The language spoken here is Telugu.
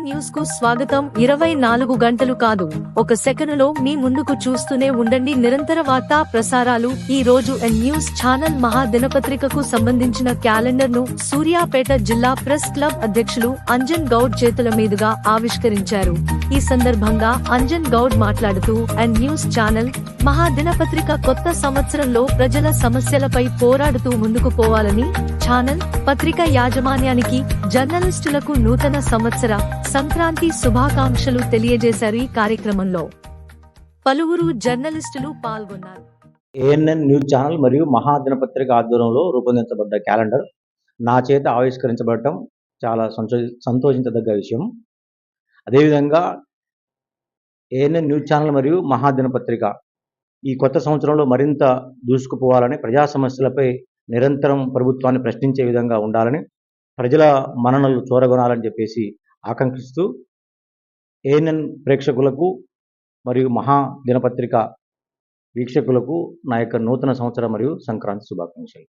కు స్వాగతం. ఇరవై నాలుగు గంటలు కాదు. ఒక సెకనులో మీ ముందుకు చూస్తూనే ఉండండి. నిరంతర వార్తా ప్రసారాలు. ఈ రోజు ఎన్ న్యూస్ ఛానల్ మహా దినపత్రికకు సంబంధించిన క్యాలెండర్ను సూర్యాపేట జిల్లా ప్రెస్ క్లబ్ అధ్యక్షులు అంజన్ గౌడ్ చేతుల మీదుగా ఆవిష్కరించారు. ఈ సందర్భంగా అంజన్ గౌడ్ మాట్లాడుతూ ఎన్ న్యూస్ ఛానల్ మహా దినపత్రిక కొత్త సంవత్సరంలో ప్రజల సమస్యలపై పోరాడుతూ ముందుకు పోవాలని ఛానల్ పత్రిక యాజమాన్యానికి జర్నలిస్టులకు నూతన సంవత్సర సంక్రాంతి శుభాకాంక్షలు తెలియజేశారు ఈ కార్యక్రమంలో. పలువురు జర్నలిస్టులు పాల్గొన్నారు. ఏఎన్ఎన్ న్యూస్ ఛానల్ మరియు మహాదినపత్రిక ఆధ్వర్యంలో రూపొందించబడ్డ క్యాలెండర్ నా చేత ఆవిష్కరించబడటం చాలా సంతో సంతోషించదగ్గ విషయం. అదేవిధంగా ఏఎన్ఎన్ న్యూస్ ఛానల్ మరియు మహాదినపత్రిక ఈ కొత్త సంవత్సరంలో మరింత దూసుకుపోవాలని ప్రజా సమస్యలపై నిరంతరం ప్రభుత్వాన్ని ప్రశ్నించే విధంగా ఉండాలని ప్రజల మన్ననలు చూరగొనాలని చెప్పేసి ఆకాంక్షిస్తూ ఏఎన్ఎన్ ప్రేక్షకులకు మరియు మహా దినపత్రిక వీక్షకులకు నా యొక్క నూతన సంవత్సరం మరియు సంక్రాంతి శుభాకాంక్షలు.